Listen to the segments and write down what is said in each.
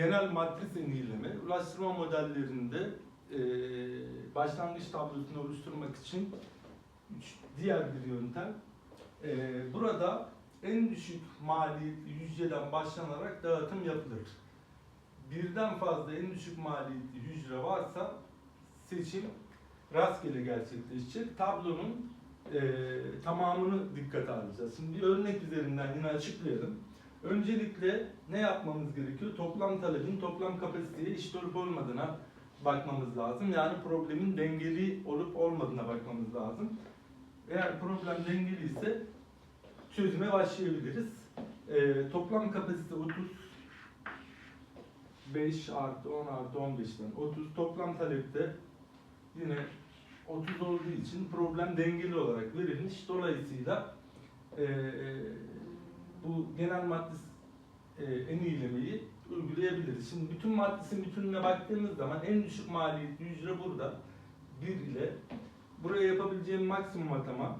genel matris yenileme, ulaştırma modellerinde e, başlangıç tablosunu oluşturmak için diğer bir yöntem. E, burada en düşük maliyetli hücreden başlanarak dağıtım yapılır. Birden fazla en düşük maliyetli hücre varsa seçim rastgele gerçekleşecek. Tablonun e, tamamını dikkate alacağız. Şimdi örnek üzerinden yine açıklayalım. Öncelikle ne yapmamız gerekiyor? Toplam talebin toplam kapasiteye eşit olup olmadığına bakmamız lazım. Yani problemin dengeli olup olmadığına bakmamız lazım. Eğer problem dengeli ise çözüme başlayabiliriz. Ee, toplam kapasite 30 5 artı 10 artı 15'ten 30 toplam talepte yine 30 olduğu için problem dengeli olarak verilmiş. Dolayısıyla e, bu genel matris e, en iyilemeyi uygulayabiliriz. Şimdi bütün matrisin bütününe baktığımız zaman en düşük maliyetli hücre burada 1 ile buraya yapabileceğim maksimum atama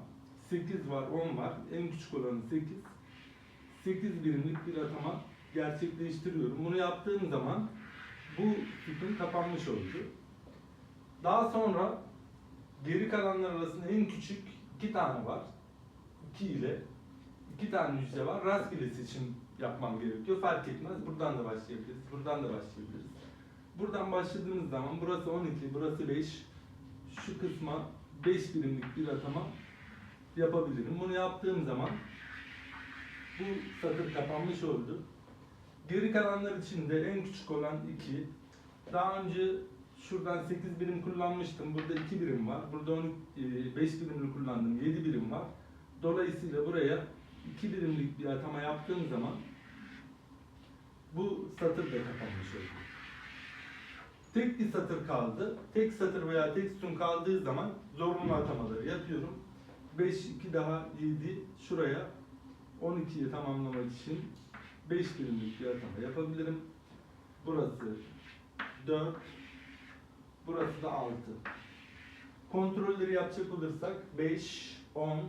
8 var, 10 var. En küçük olanı 8. 8 birimlik bir atama gerçekleştiriyorum. Bunu yaptığım zaman bu sütun kapanmış oldu. Daha sonra geri kalanlar arasında en küçük iki tane var. 2 ile iki tane hücre var. Rastgele seçim yapmam gerekiyor. Fark etmez. Buradan da başlayabiliriz. Buradan da başlayabiliriz. Buradan başladığımız zaman burası 12, burası 5. Şu kısma 5 birimlik bir atama yapabilirim. Bunu yaptığım zaman bu satır kapanmış oldu. Geri kalanlar için de en küçük olan 2. Daha önce şuradan 8 birim kullanmıştım. Burada 2 birim var. Burada 12, 5 birimli kullandım. 7 birim var. Dolayısıyla buraya 2 birimlik bir atama yaptığım zaman bu satır da kapanmış oldu. Tek bir satır kaldı. Tek satır veya tek sütun kaldığı zaman zorunlu atamaları yapıyorum. 5, 2 daha 7 şuraya 12'yi tamamlamak için 5 birimlik bir atama yapabilirim. Burası 4, burası da 6. Kontrolleri yapacak olursak 5, 10,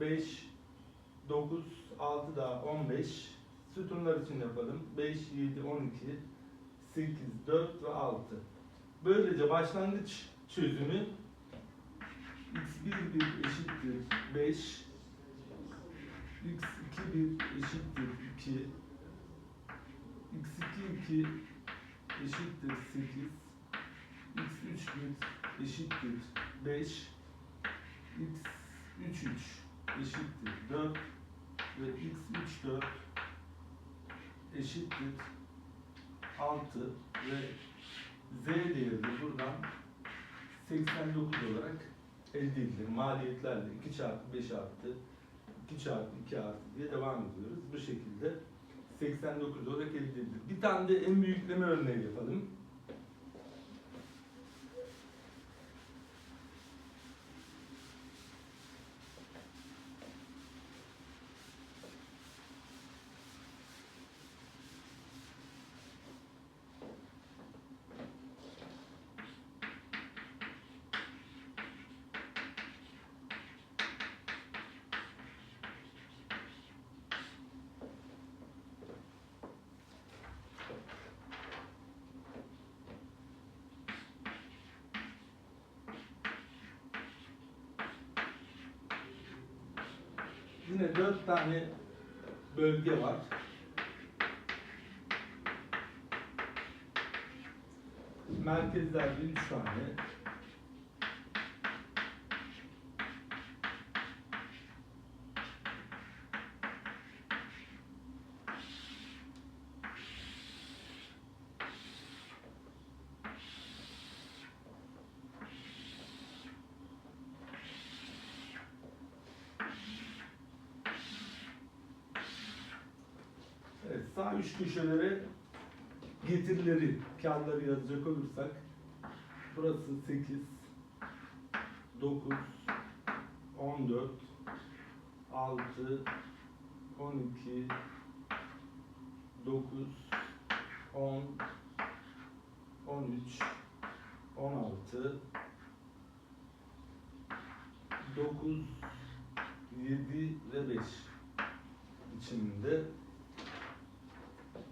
5, 9, 6 daha 15. Sütunlar için yapalım. 5, 7, 12, 8, 4 ve 6. Böylece başlangıç çözümü x1 bir eşittir 5, x2 bir eşittir 2, x2 2 eşittir 8, x3 bir eşittir 5, x3 3 eşittir 4 ve x3 4 eşittir 6 ve z değeri de buradan 89 olarak elde edilir. Maliyetlerle 2 çarpı 5 artı 2 çarpı 2 artı diye devam ediyoruz. Bu şekilde 89 olarak elde edilir. Bir tane de en büyükleme örneği yapalım. Yine 4 tane bölge var. Merkezlerde 3 tane. Sağ üç köşelere getirileri, kağıtları yazacak olursak burası 8, 9, 14, 6, 12, 9, 10, 13, 16, 9, 7 ve 5 biçiminde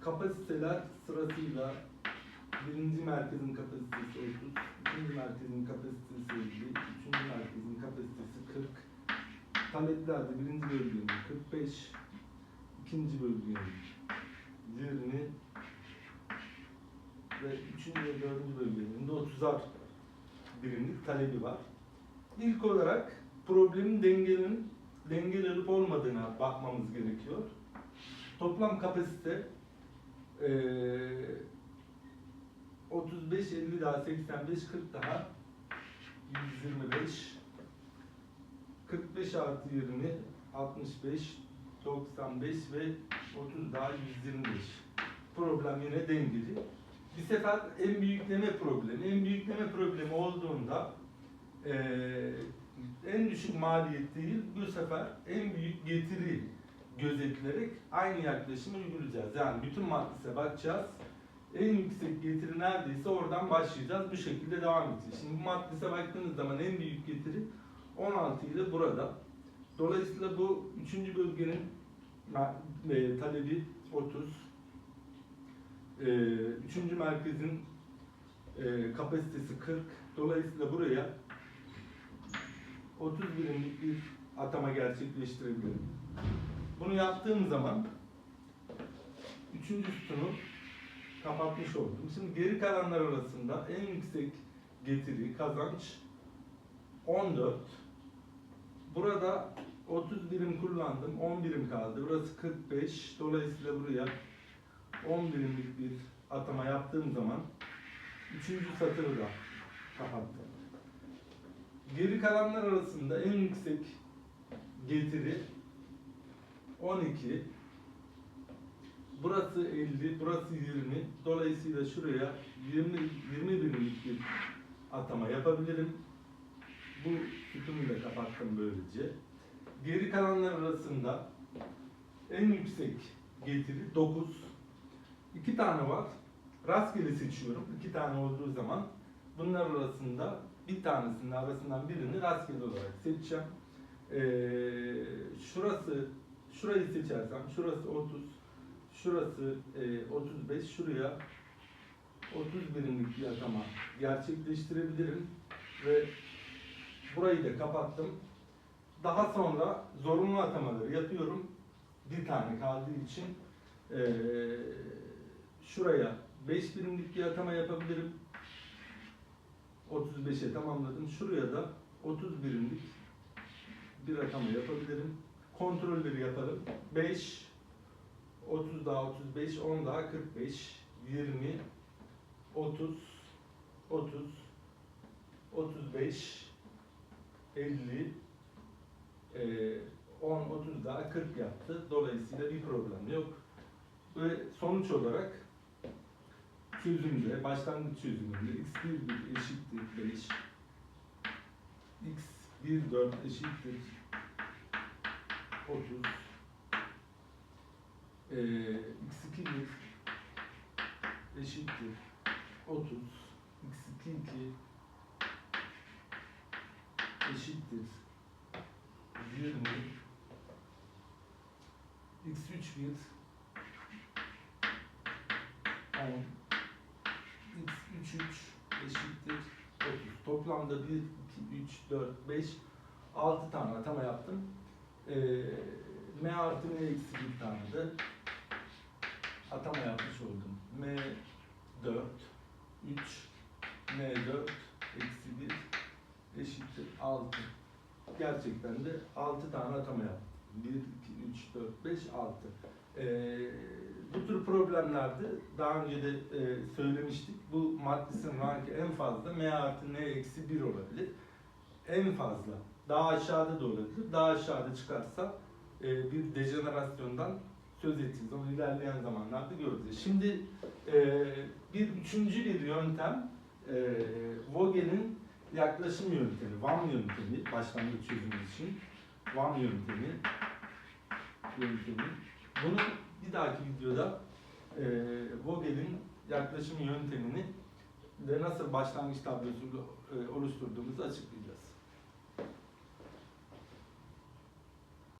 kapasiteler sırasıyla birinci merkezin kapasitesi 30, ikinci merkezin kapasitesi 50, üçüncü merkezin kapasitesi 40, taleplerde birinci bölgenin 45, ikinci bölgenin 20 ve üçüncü ve dördüncü bölgenin de 30'ar birimlik talebi var. İlk olarak problemin dengenin dengeli olup olmadığına bakmamız gerekiyor. Toplam kapasite eee 35, 50 daha 85, 40 daha 125 45 artı 20 65 95 ve 30 daha 125 problem yine dengeli. Bir sefer en büyükleme problemi. En büyükleme problemi olduğunda eee, en düşük maliyet değil bu sefer en büyük getiri gözetilerek aynı yaklaşımı uygulayacağız. Yani bütün matrise bakacağız. En yüksek getiri neredeyse oradan başlayacağız. Bu şekilde devam edeceğiz. Şimdi bu matrise baktığınız zaman en büyük getiri 16 ile burada. Dolayısıyla bu üçüncü bölgenin e, talebi 30. E, üçüncü merkezin e, kapasitesi 40. Dolayısıyla buraya 30 birimlik bir atama gerçekleştirebilirim. Bunu yaptığım zaman üçüncü sütunu kapatmış oldum. Şimdi geri kalanlar arasında en yüksek getiri, kazanç 14. Burada 30 birim kullandım, 10 birim kaldı. Burası 45. Dolayısıyla buraya 10 birimlik bir atama yaptığım zaman üçüncü satırı da kapattım. Geri kalanlar arasında en yüksek getiri 12. Burası 50, burası 20. Dolayısıyla şuraya 20 20 birimlik bir atama yapabilirim. Bu sütunu da kapattım böylece. Geri kalanlar arasında en yüksek getiri 9. İki tane var. Rastgele seçiyorum. İki tane olduğu zaman bunlar arasında bir tanesinin arasından birini rastgele olarak seçeceğim. Ee, şurası, şurayı seçersem şurası 30, şurası e, 35, şuraya 30 birimlik bir atama gerçekleştirebilirim ve burayı da kapattım. Daha sonra zorunlu atamaları yapıyorum. Bir tane kaldığı için ee, şuraya 5 birimlik bir atama yapabilirim. 35'e tamamladım. Şuraya da 30 birimlik bir atama yapabilirim. Kontrolleri yaparım. 5, 30 daha 35, 10 daha 45, 20, 30, 30, 35, 50, eee, 10, 30 daha 40 yaptı. Dolayısıyla bir problem yok. Ve sonuç olarak çözümde, başlangıç çözümünde x1 1 eşittir 5, x1 4 eşittir 30, eee x2 1 eşittir 30, x2 2 eşittir 20, x3 1 10 x3 3 eşittir 30. Toplamda 1, 2, 3, 4, 5, 6 tane atama yaptım. Ee, M artı M eksi de atama yapmış oldum. M 4, 3, M 4, eksi 1 eşittir 6. Gerçekten de 6 tane atama yaptım. 1, 2, 3, 4, 5, 6. Ee, bu tür problemlerde daha önce de e, söylemiştik. Bu matrisin rankı en fazla M artı N eksi 1 olabilir. En fazla. Daha aşağıda da olabilir. Daha aşağıda çıkarsa e, bir dejenerasyondan söz edeceğiz. Onu ilerleyen zamanlarda göreceğiz. Şimdi e, bir üçüncü bir yöntem e, Vogel'in yaklaşım yöntemi, VAM yöntemi başlangıç çözümü için VAM yöntemi yöntemi. Bunu bir dahaki videoda e, Vogel'in yaklaşım yöntemini ve nasıl başlangıç tablosu e, oluşturduğumuzu açıklayacağız.